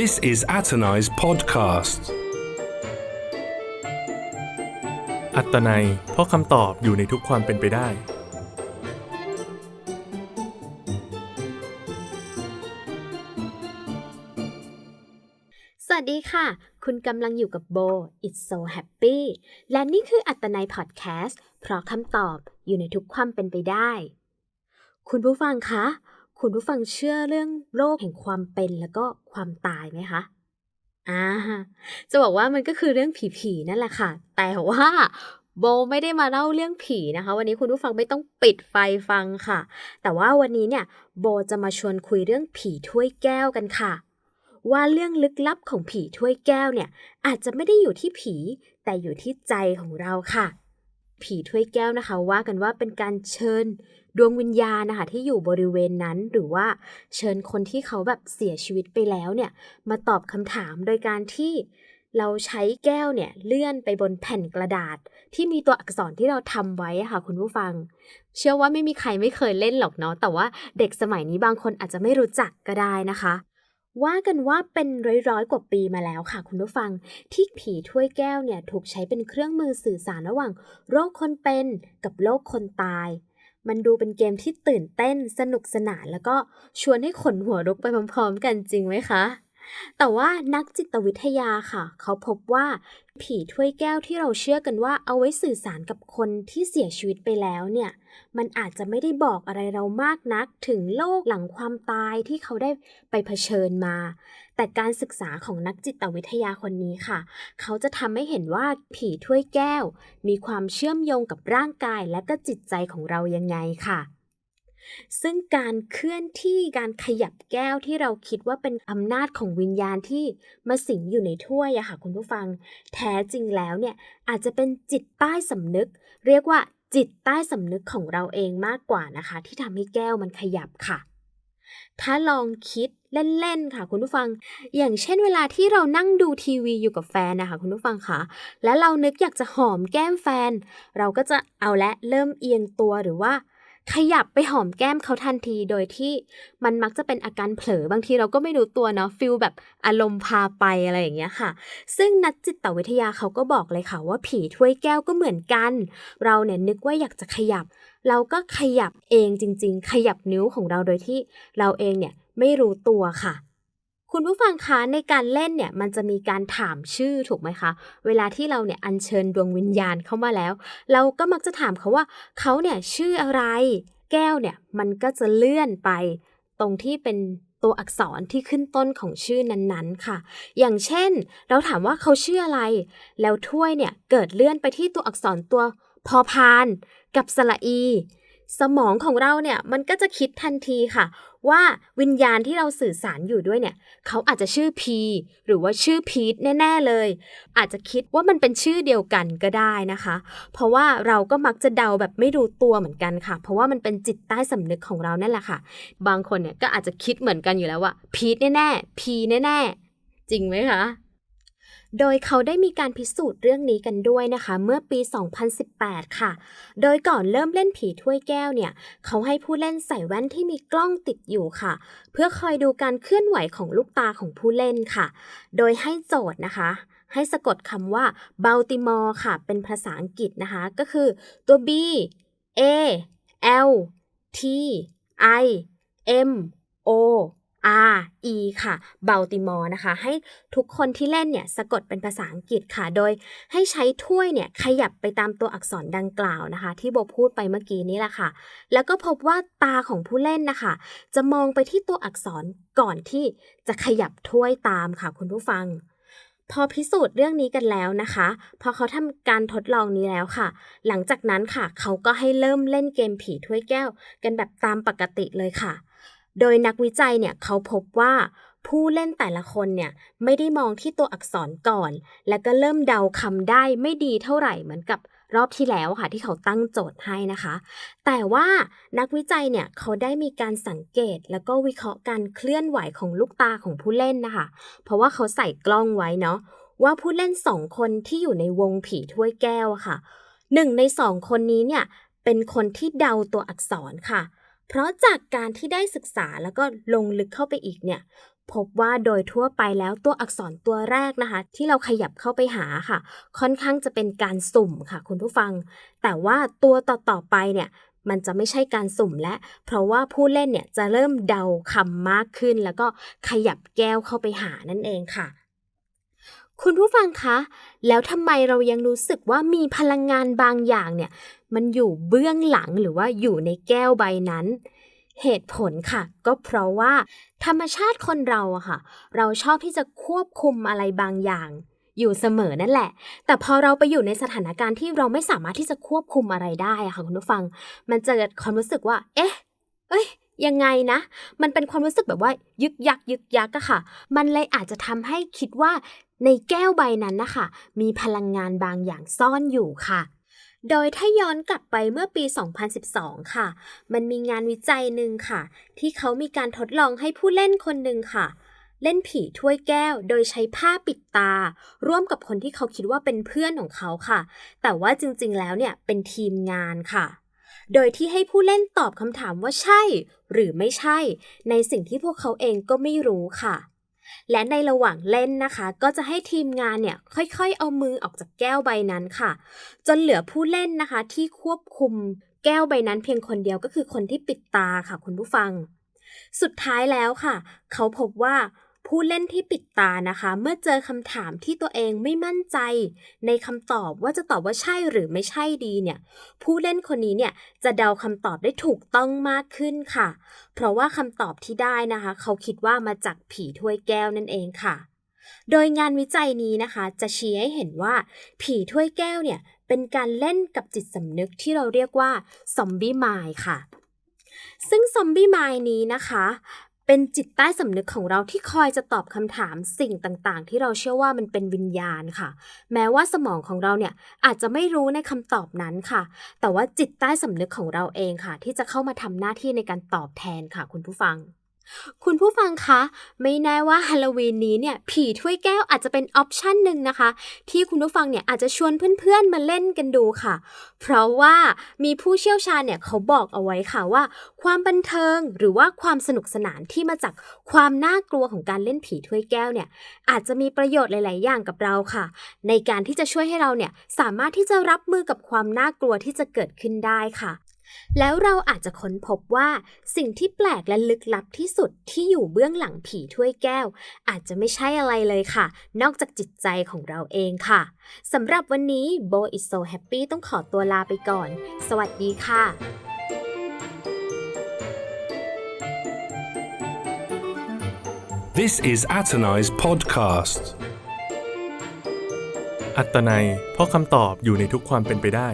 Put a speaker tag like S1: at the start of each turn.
S1: This is Atanai's podcast.
S2: อัตนัยเพราะคำตอบอยู่ในทุกความเป็นไปได้
S3: สวัสดีค่ะ คุณกำลังอยู่กับโบ It's so happy และนี่คืออัตนัยพอดแคสต์เพราะคำตอบอยู่ในทุกความเป็นไปได้ คุณผู้ฟังคะ คุณผู้ฟังเชื่อเรื่องโลกแห่งความเป็นแล้วก็ความตายไหมคะอ่าจะบอกว่ามันก็คือเรื่องผีๆนั่นแหละค่ะ แต่ว่าโบไม่ได้มาเล่าเรื่องผีนะคะ วันนี้คุณผู้ฟังไม่ต้องปิดไฟฟังค่ะ แต่ว่าวันนี้เนี่ยโบจะมาชวนคุยเรื่องผีถ้วยแก้วกันค่ะ ว่าเรื่องลึกลับของผีถ้วยแก้วเนี่ย อาจจะไม่ได้อยู่ที่ผี แต่อยู่ที่ใจของเราค่ะ ผีถ้วยแก้วนะคะ ว่ากันว่าเป็นการเชิญดวงวิญญาณนะคะที่อยู่บริเวณนั้นหรือว่าเชิญคนที่เขาแบบเสียชีวิตไปแล้วเนี่ยมาตอบคำถามโดยการที่เราใช้แก้วเนี่ยเลื่อนไปบนแผ่นกระดาษ ที่มีตัวอักษรที่เราทำไว้ะค่ะคุณผู้ฟัง เชื่อว่าไม่มีใครไม่เคยเล่นหรอกเนาะแต่ว่าเด็กสมัยนี้บางคนอาจจะไม่รู้จักก็ได้นะคะ ว่ากันว่าเป็นร้อยๆ กว่าปีมาแล้วค่ะคุณผู้ฟัง ที่ผีถ้วยแก้วเนี่ยถูกใช้เป็นเครื่องมือสื่อสารระหว่าง โรคคนเป็นกับโรคคนตาย มันดูเป็นเกมที่ตื่นเต้นสนุกสนาน แล้วก็ชวนให้ขนหัวลุกไปพร้อมๆ กันจริงไหมคะ แต่ว่านักจิตวิทยาค่ะ เขาพบว่าผีถ้วยแก้วที่เราเชื่อกันว่าเอาไว้สื่อสารกับคนที่เสียชีวิตไปแล้วเนี่ย มันอาจจะไม่ได้บอกอะไรเรามากนักถึงโลกหลังความตายที่เขาได้ไปเผชิญมา แต่การศึกษาของนักจิตวิทยาคนนี้ค่ะ เขาจะทำให้เห็นว่าผีถ้วยแก้ว มีความเชื่อมโยงกับร่างกายและก็จิตใจของเรายังไงค่ะ ซึ่งการเคลื่อนที่การขยับแก้วที่เราคิดว่าเป็นอำนาจของวิญญาณที่มาสิงอยู่ในถ้วยอะค่ะคุณผู้ฟัง แท้จริงแล้วเนี่ยอาจจะเป็นจิตใต้สำนึก เรียกว่าจิตใต้สำนึกของเราเองมากกว่านะคะ ที่ทำให้แก้วมันขยับค่ะ ถ้าลองคิดเล่นๆค่ะคุณผู้ฟัง อย่างเช่นเวลาที่เรานั่งดูทีวีอยู่กับแฟนนะคะคุณผู้ฟังคะและเรานึกอยากจะหอมแก้มแฟน เราก็จะเอาและเริ่มเอียงตัวหรือว่า ขยับไปหอมแก้มเขาทันที โดยที่มันมักจะเป็นอาการเผลอบางทีเราก็ไม่รู้ตัวเนาะฟิลแบบอารมณ์พาไปอะไรอย่างเงี้ยค่ะ ซึ่งนักจิตวิทยาเขาก็บอกเลยค่ะว่าผีถ้วยแก้วก็เหมือนกัน เราเนี่ยนึกว่าอยากจะขยับ เราก็ขยับเองจริง ๆ ขยับนิ้วของเราโดยที่เราเองเนี่ยไม่รู้ตัวค่ะ คุณผู้ฟังคะในการเล่นเนี่ยมันจะมีการถามชื่อถูกไหมคะ เวลาที่เราเนี่ยอัญเชิญดวงวิญญาณเข้ามาแล้ว เราก็มักจะถามเขาว่าเขาเนี่ยชื่ออะไร แก้วเนี่ยมันก็จะเลื่อนไป ตรงที่เป็นตัวอักษรที่ขึ้นต้นของชื่อนั้นๆค่ะ อย่างเช่น เราถามว่าเขาชื่ออะไร แล้วถ้วยเนี่ยเกิดเลื่อนไปที่ตัวอักษรตัวพอพาน กับสระอี สมองของเราเนี่ยมันก็จะคิดทันทีค่ะ ว่าวิญญาณที่เราสื่อสารอยู่ด้วยเนี่ย เขาอาจจะชื่อพีหรือว่าชื่อพีทแน่ ๆเลย อาจจะคิดว่ามันเป็นชื่อเดียวกันก็ได้นะคะ เพราะว่าเราก็มักจะเดาแบบไม่รู้ตัวเหมือนกันค่ะ เพราะว่ามันเป็นจิตใต้สำนึกของเรานั่นแหละค่ะ บางคนเนี่ยก็อาจจะคิดเหมือนกันอยู่แล้วว่าพีทแน่ๆพีแน่ๆจริงไหมคะ โดยเขาได้มีการพิสูจน์เรื่องนี้กันด้วยนะคะ เมื่อปี 2018 ค่ะ โดยก่อนเริ่มเล่นผีถ้วยแก้วเนี่ย เขาให้ผู้เล่นใส่แว่นที่มีกล้องติดอยู่ค่ะ เพื่อคอยดูการเคลื่อนไหวของลูกตาของผู้เล่นค่ะ โดยให้โจทย์นะคะให้สะกดคำว่า Baltimore ค่ะ เป็นภาษาอังกฤษนะคะ ก็คือตัว B A L T I M O R E ค่ะ Baltimore นะคะ ให้ทุกคนที่เล่นเนี่ยสะกดเป็นภาษาอังกฤษค่ะ โดยให้ใช้ถ้วยเนี่ยขยับไปตามตัวอักษรดังกล่าวนะคะ ที่โบพูดไปเมื่อกี้นี้แหละค่ะ แล้วก็พบว่าตาของผู้เล่นนะคะ จะมองไปที่ตัวอักษรก่อนที่จะขยับถ้วยตามค่ะคุณผู้ฟัง พอพิสูจน์เรื่องนี้กันแล้วนะคะ พอเขาทำการทดลองนี้แล้วค่ะ หลังจากนั้นค่ะ เขาก็ให้เริ่มเล่นเกมผีถ้วยแก้ว กันแบบตามปกติเลยค่ะ โดยนักวิจัยเนี่ยเขาพบว่าผู้เล่นแต่ละคนเนี่ยไม่ได้มองที่ตัวอักษรก่อน แล้วก็เริ่มเดาคำได้ไม่ดีเท่าไหร่เหมือนกับรอบที่แล้วค่ะที่เขาตั้งโจทย์ให้นะคะ แต่ว่านักวิจัยเนี่ยเขาได้มีการสังเกตแล้วก็วิเคราะห์การเคลื่อนไหวของลูกตาของผู้เล่นนะคะ เพราะว่าเขาใส่กล้องไว้เนาะว่าผู้เล่นสองคนที่อยู่ในวงผีถ้วยแก้วค่ะหนึ่งในสองคนนี้เนี่ยเป็นคนที่เดาตัวอักษรค่ะ เพราะจากการที่ได้ศึกษาแล้วก็ลงลึกเข้าไปอีกเนี่ยพบว่าโดยทั่วไปแล้วตัวอักษรตัวแรกนะคะ ที่เราขยับเข้าไปหาค่ะ ค่อนข้างจะเป็นการสุ่มค่ะ คุณผู้ฟัง แต่ว่าตัวต่อๆไปเนี่ยมันจะไม่ใช่การสุ่มและ เพราะว่าผู้เล่นเนี่ยจะเริ่มเดาคำมากขึ้น แล้วก็ขยับแก้วเข้าไปหานั่นเองค่ะ คุณผู้ฟังคะ แล้วทำไมเรายังรู้สึกว่ามีพลังงานบางอย่างเนี่ย มันอยู่เบื้องหลังหรือว่าอยู่ในแก้วใบนั้น เหตุผลค่ะ ก็เพราะว่า ธรรมชาติคนเราอะค่ะ เราชอบที่จะควบคุมอะไรบางอย่าง อยู่เสมอนั่นแหละ แต่พอเราไปอยู่ในสถานการณ์ที่เราไม่สามารถที่จะควบคุมอะไรได้อะค่ะคุณผู้ฟัง มันจะเกิดความรู้สึกว่า เอ๊ะ เอ้ย ยังไงนะ มันเป็นความรู้สึกแบบว่ายึกยักยึกยักอะค่ะ มันเลยอาจจะทำให้คิดว่าในแก้วใบนั้นนะคะมีพลังงานบางอย่างซ่อนอยู่ค่ะ โดยถ้าย้อนกลับไปเมื่อปี 2012 ค่ะ มันมีงานวิจัยหนึ่งค่ะ ที่เขามีการทดลองให้ผู้เล่นคนหนึ่งค่ะเล่นผีถ้วยแก้วโดยใช้ผ้าปิดตา ร่วมกับคนที่เขาคิดว่าเป็นเพื่อนของเขาค่ะ แต่ว่าจริงๆแล้วเนี่ยเป็นทีมงานค่ะ โดยที่ให้ผู้เล่นตอบคำถามว่าใช่ หรือไม่ใช่ ในสิ่งที่พวกเขาเองก็ไม่รู้ค่ะ และในระหว่างเล่นนะคะ ก็จะให้ทีมงานเนี่ยค่อยๆ เอามือออกจากแก้วใบนั้นค่ะ จนเหลือผู้เล่นนะคะที่ควบคุมแก้วใบนั้นเพียงคนเดียวก็คือคนที่ปิดตาค่ะคุณผู้ฟัง สุดท้ายแล้วค่ะ เขาพบว่า ผู้เล่นที่ปิดตานะคะ เมื่อเจอคำถามที่ตัวเองไม่มั่นใจ ในคำตอบว่าจะตอบว่าใช่หรือไม่ใช่ดีเนี่ย ผู้เล่นคนนี้เนี่ยจะเดาคำตอบได้ถูกต้องมากขึ้นค่ะ เพราะว่าคำตอบที่ได้นะคะ เขาคิดว่ามาจากผีถ้วยแก้วนั่นเองค่ะ โดยงานวิจัยนี้นะคะ จะชี้ให้เห็นว่า ผีถ้วยแก้วเนี่ยเป็นการเล่นกับจิตสำนึกที่เราเรียกว่าซอมบี้มายค่ะซึ่งซอมบี้มายนี้นะคะ เป็นจิตใต้สำนึกของเราที่คอยจะตอบคำถามสิ่งต่างๆ ที่เราเชื่อว่ามันเป็นวิญญาณค่ะ แม้ว่าสมองของเราเนี่ยอาจจะไม่รู้ในคำตอบนั้นค่ะ แต่ว่าจิตใต้สำนึกของเราเองค่ะ ที่จะเข้ามาทำหน้าที่ในการตอบแทนค่ะ คุณผู้ฟัง คุณผู้ฟังคะ ไม่แน่ว่าฮาโลวีนนี้เนี่ย ผีถ้วยแก้วอาจจะเป็นออปชันหนึ่งนะคะ ที่คุณผู้ฟังเนี่ยอาจจะชวนเพื่อนๆมาเล่นกันดูค่ะ เพราะว่ามีผู้เชี่ยวชาญเนี่ยเขาบอกเอาไว้ค่ะว่า ความบันเทิงหรือว่าความสนุกสนานที่มาจากความน่ากลัวของการเล่นผีถ้วยแก้วเนี่ย อาจจะมีประโยชน์หลาย ๆ อย่างกับเราค่ะ ในการที่จะช่วยให้เราเนี่ยสามารถที่จะรับมือกับความน่ากลัวที่จะเกิดขึ้นได้ค่ะ แล้วเราอาจจะค้นพบว่าสิ่งที่แปลกและลึกลับที่สุดที่อยู่เบื้องหลังผีถ้วยแก้ว อาจจะไม่ใช่อะไรเลยค่ะ นอกจากจิตใจของเราเองค่ะสำหรับวันนี้ Bo is so happy ต้องขอตัวลาไปก่อน สวัสดีค่ะ
S1: This is Atonai's podcast.
S2: อัตนัยเพราะคำตอบอยู่ในทุกความเป็นไปได้